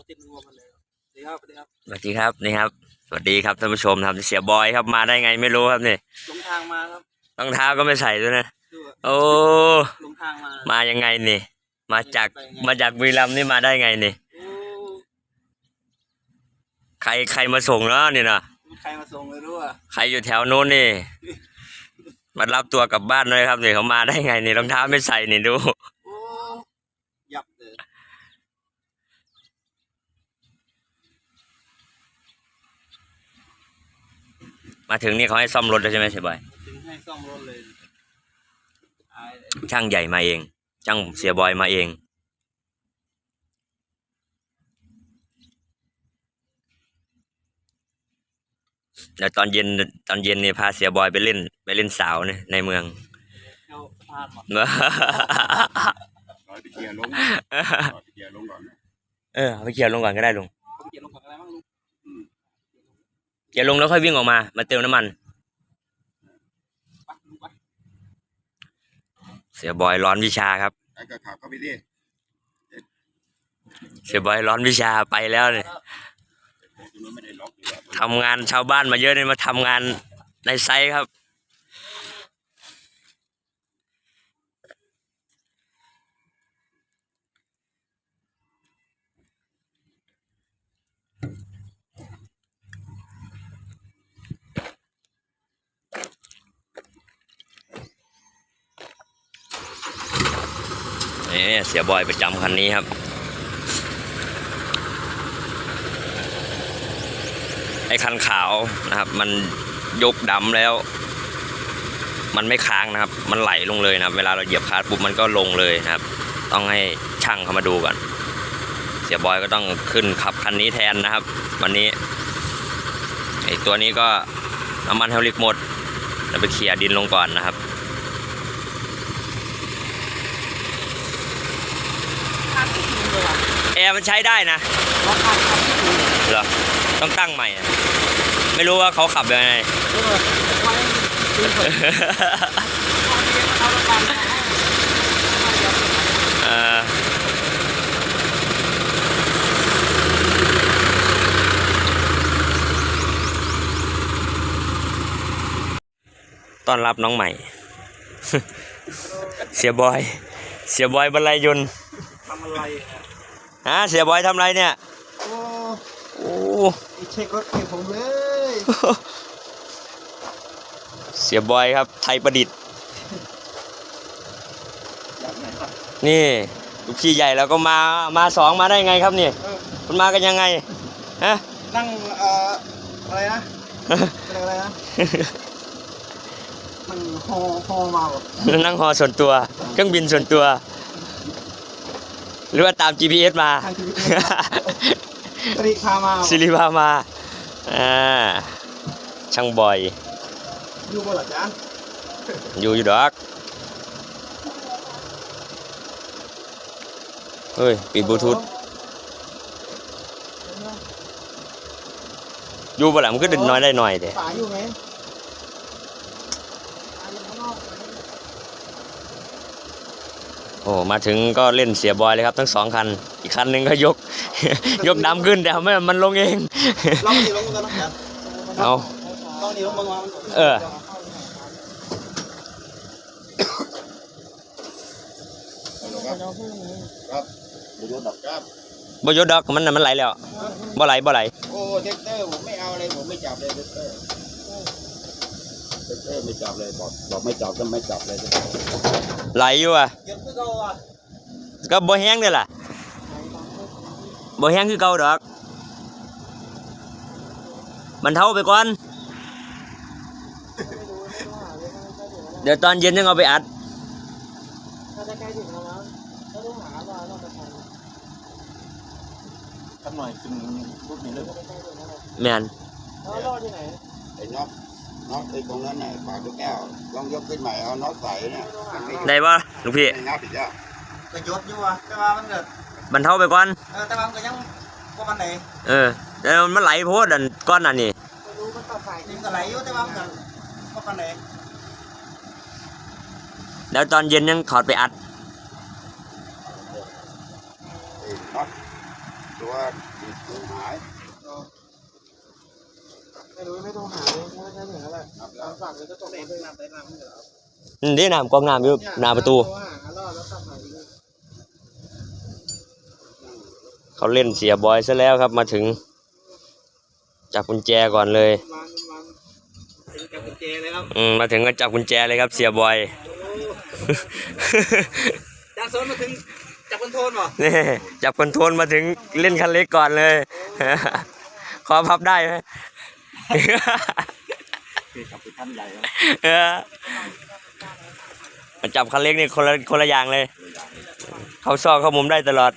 สวัสดีครับสวัสดีครับสวัสดีครับนี่ครับ สวัสดีครับท่านผู้ชมครับเสียบอยครับมาได้ไงไม่รู้ครับนี่หลงทางมาครับรองเท้าก็ไม่ใส่ด้วยนะดูอะโอ้หลงทางมามายังไงนี่ มาจากมาจากบุรีรัมย์นี่มาได้ไงนี่โอ้ใครใครมาส่งเนาะนี่นะมีใครมาส่งเลยรู้อะใครอยู่แถวโน้นนี่มารับตัวกลับบ้านเลยครับนี่เขามาได้ไงนี่รองเท้าไม่ใส่นี่ดูโอ้ยับเลย มาถึงนี่เขาให้ซ่อมรถแล้วใช่ไหมเสียบอยถึงให้ซ่อมรถเลยอายเลยช่างใหญ่มาเอง ช่างเสียบอยมาเอง แล้วตอนเย็นตอนเย็นนี่พาเสียบอยไปเล่น ไปเล่นสาวเนี่ยในเมือง เข้าสะพานหมดรอยไปเคลียร์ลงรอยไปเคลียร์ลงก่อนนะเออเอาไปเขี่ยร์ลงก่อนก็ได้ลุงเขาเกียร์ลงก่อนอะไรบ้างลุง เขี่ยร์ลงแล้วค่อยวิ่งออกมา มาเติมน้ำมันไปลุงไปเสียบอยร้อนวิชาครับ ไอ้ก็ขับเข้าไปดิเสียบอยร้อนวิชาไปแล้วเนี่ยมันไม่ได้ล็อกอยู่แล้วทำงานชาวบ้านมาเยอะเนี่ยมาทำงานในไซต์ครับ เนี่ยเสียบอยประจำคันนี้ครับ ไอ้คันขาวนะครับ มันยกดำแล้ว มันไม่ค้างนะครับ มันไหลลงเลยนะครับ เวลาเราเหยียบคลัดปุ๊บมันก็ลงเลยนะครับ ต้องให้ช่างเขามาดูก่อน เสียบอยก็ต้องขึ้นขับคันนี้แทนนะครับ วันนี้ไอ้ตัวนี้ก็น้ำมันไฮลิกหมดเราไปเคลียร์ดินลงก่อนนะครับ ทางที่ถึงเลยว่ะ แอร์มันใช้ได้นะล็อกทางทางที่ถึงเหรอต้องตั้งใหม่อะไม่รู้ว่าเขาขับยังไงเออแต่ว่าถึงคนเอาเกียร์มาเอาละกันเอาให้เดี๋ยวเอ่อต้อนรับน้องใหม่ เสียบอย เสียบอยบรรลัยยนต์ทำอะไรอะ ฮะเสียบอยทำอะไรเนี่ย โอ้โอ้ยเช็ครถเก็บผมเลย เสียบอยครับ ไทยประดิษฐ์อยากไหนครับนี่ลูกพี่ใหญ่แล้วก็มา มาสองมาได้ไงครับนี่เออมันมากันยังไง ฮะ นั่งเอ่ออะไรนะเป็นอะไรนะมันฮอฮอมาแบบนั่งฮอส่วนตัว เครื่องบินส่วนตัว หรือว่าตาม GPS มาทางชีวิตตรีพามาสิริพามาอ่าช่างบอย อยู่บนหลักจานอยู่อยู่ดอกเฮ้ยปิดบลูทูธอยู่บ่หลังมันก็ดึงน้อยได้หน่อยเด้ฝาอยู่ไหมฝาอยู่ข้างนอกไหม โอ้มาถึงก็เล่นเสียบอยเลยครับ ทั้งสองคัน อีกคันหนึ่งก็ยก ยกดำขึ้นแต่ไม่มันลงเองลองดีลงกันนะเอาลองดีลงบางวันเออฮัลโหลครับครับบุรุษดับครับบ่ยกดอกมันน่ะมันไหลแล้วบ่ไหลบ่ไหลโอ้เด็กเตอร์ผมไม่เอาเลยผมไม่จับเลยเด็กเตอร์ เด็กเตอร์ไม่จับเลยบอกบอกไม่จับก็ไม่จับเลยไหลอยู่อะเก็บคือเราอะก็บ่แห้งเด้อล่ะบ่แห้งคือเก่าดอก มันเท่าไปก่อน เดี๋ยวตอนเย็นยังเอาไปอัดถ้าจะใกล้ถึงแล้วนะถ้าต้องหาว่าเราจะทำทำหน่อยขึ้นพูดนี้เลยแม่นแล้วรอที่ไหนไอ้น็อก น็อกไอ้ตรงนั้นไหนปากลูกแก้วลองยกขึ้นใหม่เอาน็อกใส่เนี่ยมันไม่ได้บ่ะลูกพี่ ไม่งับอีกแล้วก็ยศอยู่อะแต่ว่ามันเกิดมันเท่าไปก่อน เออแต่ว่ามันก็ยังพวกมันไหนเออแต่มันไหลโพดอันก้อนอันนี้ไม่รู้มันต่อสายจริงก็ไหลอยู่แต่ว่ามันก็พวกมันไหนแล้วตอนเย็นยังถอดไปอัด ไอ้น็อกตัวว่าดูหาย ไม่รู้ไม่ต้องหาเลยไม่ใช่เหมือนอะไรตามสั่งเลยก็ตกเลยน้ำได้น้ำเหรออืมนี่น้ำกองน้ำอยู่หน้าประตูหารอดแล้วกลับมาอีกเขาเล่นเสียบอยซะแล้วครับมาถึง จับกุญแจก่อนเลยมันมันเป็นกับกุญแจเลยครับอืมมาถึงก็จับกุญแจเลยครับเสียบอย จานโซนมาถึงจับคอนโทรลป่ะนี่จับคอนโทรลมาถึงเล่นคันเล็กก่อนเลยขอพับได้ไหม คือขับไปขั้นใหญ่แล้วเออมาจับคันเล็กนี่คนละคนละอย่างเลย เขาซอกเข้ามุมได้ตลอด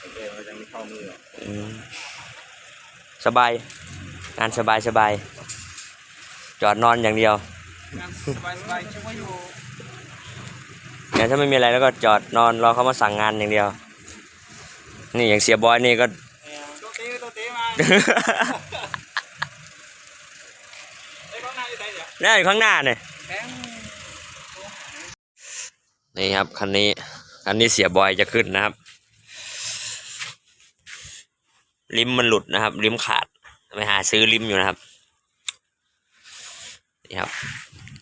โอเคมันยังไม่เข้ามืออืมสบายงานสบายสบาย จอดนอนอย่างเดียวงานสบายสบายชิวอยู่ เนี่ยถ้าไม่มีอะไรแล้วก็จอดนอนรอเขามาสั่งงานอย่างเดียว นี่อย่างเสียบอยนี่ก็ น้าอยู่ไหนเนี่ยนี่อยู่ข้างหน้าเนี่ยแบงนี่ครับคันนี้คันนี้เสียบอยจะขึ้นนะครับ ลิมมันหลุดนะครับ ลิมขาดไปหาซื้อลิมอยู่นะครับนี่ครับ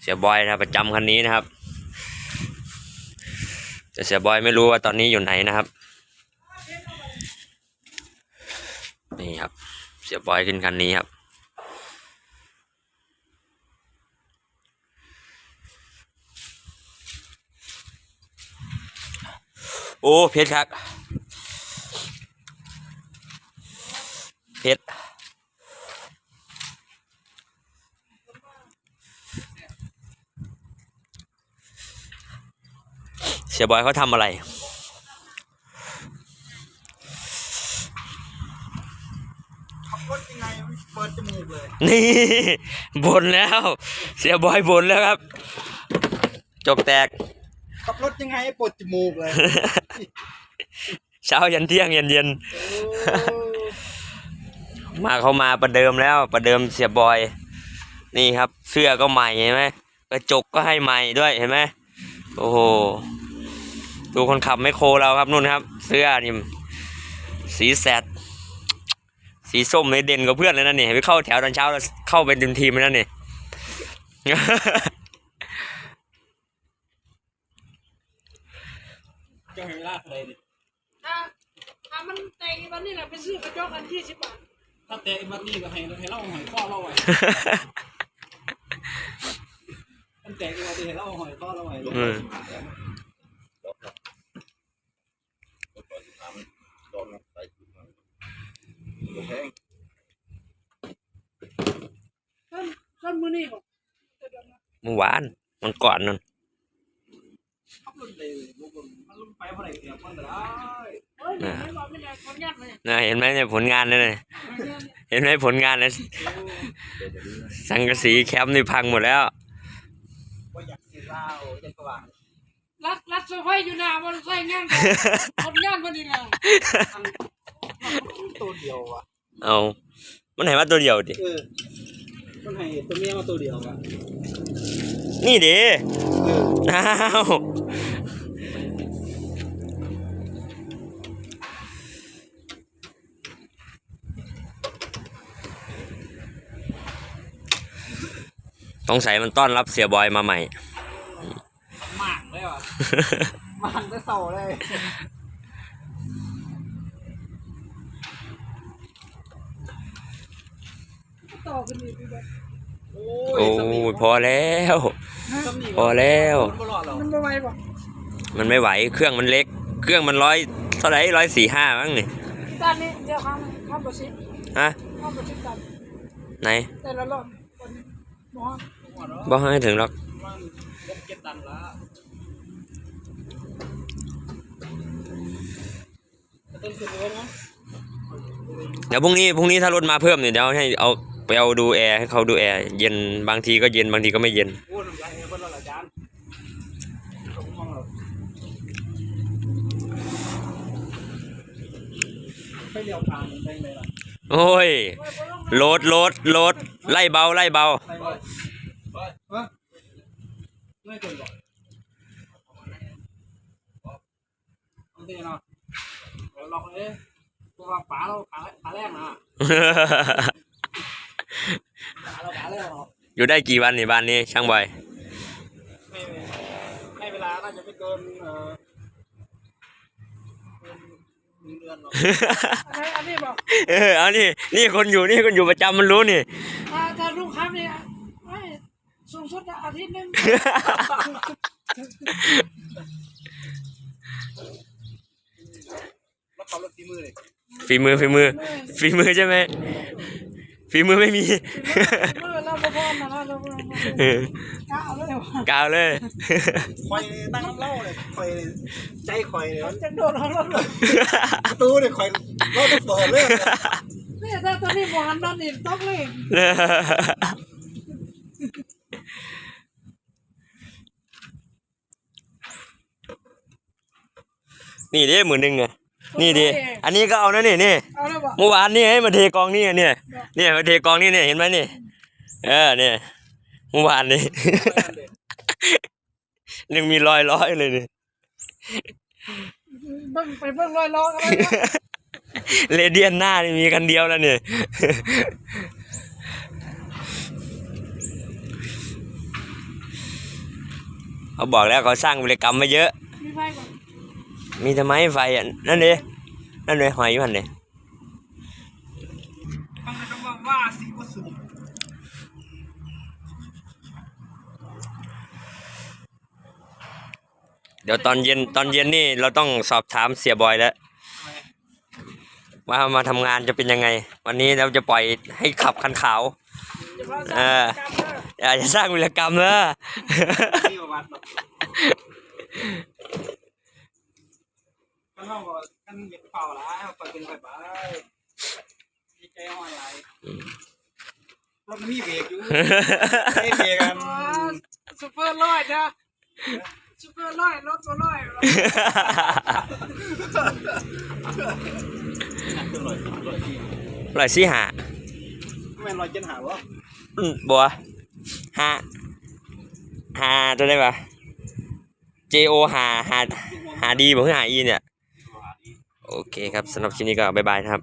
เสียบอยนะครับประจำคันนี้นะครับแต่เสียบอยไม่รู้ว่าตอนนี้อยู่ไหนนะครับนี่ครับเสียบอยขึ้นคันนี้ครับ โอ้เพชรครับเพชรเสียบอยเขาทำอะไร ขับรถ ยังไงเปิดจมูกเลยนี่บนแล้ว เสียบอยบนแล้วครับ จกแตก ขับรถยังไงให้ปวดจมูกเลยเช้ายันเที่ยงเย็นเย็นมาเขามาประเดิมแล้วประเดิมเสียบอย นี่ครับ เสื้อก็ใหม่เห็นไหมกระจกก็ให้ใหม่ด้วยเห็นไหมโอ้โหดูคนขับไม่โครเราครับนู่นครับ เสื้อนี่สีแสด สีส้มในเด่นกับเพื่อนเลยนะนี่ไปเข้าแถวตอนเช้าแล้วเข้าเป็นทีมทีมเลยนะนี่จะเห็นลากเลยดิถ้าถ้ามันเตะวันนี้แหละไปซื้อกระจกอันที่สิบบาทถ้าเตะมัดนี่ก็ให้ให้เล่าหอยข้อเล่าไว้มันเตะกันมาดิให้เล่าหอยข้อเล่าไว้ อืม โดนใส่ถุงมือ โอเคต้นต้นมือนี่บอกเมื่อวานมันก่อนนั่นขับรถเลยลูกมันลงไปเมื่อไหร่เกี่ยวมันได้เอ้ยไม่บอกไม่ได้คนยัดเลยนะเห็นไหมเนี่ยผลงานเลยเนี่ยเห็นไหมผลงานเลยสังกะสีแคมป์นี่พังหมดแล้วรักรักเซไพรส์อยู่หน้าบนใส่งานคนงานวันนี้แหละตัวเดียวอะ เอามันเห็นว่าตัวเดียวดิเออมันให้ตัวเมียมาตัวเดียวอะนี่ดิเอออ้าวสงสัยมันต้อนรับเสียบอยมาใหม่ หมากเลยว่ะหมากได้เสาเลย ต่อกันอีกแบบโอ้โอ้ยพอแล้ว พอแล้ว มันบ่รอดหรอกมันไม่ไหวบอกมันไม่ไหวเครื่องมันเล็ก เครื่องมันร้อยเท่าไหร่ร้อยสี่ห้ามั้งนี่ด้านนี้เดี๋ยวข้ามข้ามประชิดฮะข้ามประชิดกันไหนแต่ละรอบคนหมอบอกให้ถึงหรอกมันลบเก็บตันละต้นคือเนื้อเนาะเดี๋ยวพรุ่งนี้พรุ่งนี้ถ้ารถมาเพิ่มเนี่ยเดี๋ยวให้เอา ไปเอาดูแอร์ให้เขาดูแอร์เย็นบางทีก็เย็นบางทีก็ไม่เย็นโอ้น้ำลายเพิ่นละละจานผมมองแล้วไปเลี้ยวทางได้เลยล่ะโอ้ยโหลดโหลดโหลดไล่เบาไล่เบา ไปเลยไปฮะไม่เกินหราเตีเนาลอกเลยเพราะว่าป๋าเราขาขาแรกนะป๋าแรกนะ อยู่ได้กี่วันนี่บ้านนี้ช่างบอยไม่ให้เวลาน่าจะไม่เกินเอ่อเกินหนึ่งเดือนหรอกอันนี้อันนี้บอกเออเอานี่นี่คนอยู่นี่คนอยู่ประจำมันรู้นี่ถ้าถ้าลูกค้าเนี่ยไม่สูงสุดอาทิตย์หนึงแล้วขับรถตีมือเลยฝีมือฝีมือฝีมือใช่ไหม ฝีมือไม่มีเมื่อเราพร้อมนะเราเออก้าวเลยว่ะกาวเลยคอยตั้งน้ำเหล่าเลยคอยใจคอยเนี่ยจะโดดเขาแล้วเลยประตูเนี่ยคอยรถเปิดเลยนี่ถ้าตอนนี้บอลนอนอีกต้องเลยนี่ดิหมื่นหนึ่งอะ นี่ดิอันนี้ก็เอานะนี่นี่เอาแล้วบอกเมื่อวานนี่ให้มาเทกองนี่อะเนี่ยเนี่ยมาเทกองนี่เนี่ยเห็นไหมนี่ เออเนี่ยเมื่อวานนี่ยังมีรอยร้อยเลยนี่เบิ่งไปเบิ่งรอยล้อกันแล้วเรเดียนหน้านี่มีกันเดียวแล้วเนี่ยเขาบอกแล้วเขาสร้างวิรกรรมมาเยอะ มีไฟก่อนมีทำไมไฟอะนั่นเลยนั่นเลยหอยอยู่หันเลยฟังคำว่าว่าสีวัสดุเดี๋ยวตอนเย็นตอนเย็นนี่เราต้องสอบถามเสียบอยแล้ว ว่ามาทำงานจะเป็นยังไง วันนี้เราจะปล่อยให้ขับคันขาวจะพาเอออย่าจะสร้างวิรกรรมนะนี่ ประวัติหรอกกันเล่านเหยียบเป่าละคอยเป็นไปไปดีใจห้อยไหลรถมีเบรกอยู่ไม่เบรกกันซูเปอร์ลอยนะซูเปอร์ลอยรถก็ลอยร้อยสี่หาแม่ลอยเจนหาวะอืมบัวหาหาตัวได้ปะ J O หาหาหาดีบอกคือหาอีเนี่ย โอเคครับสำหรับคลิปนี้ก็บ๊ายบายนะครับ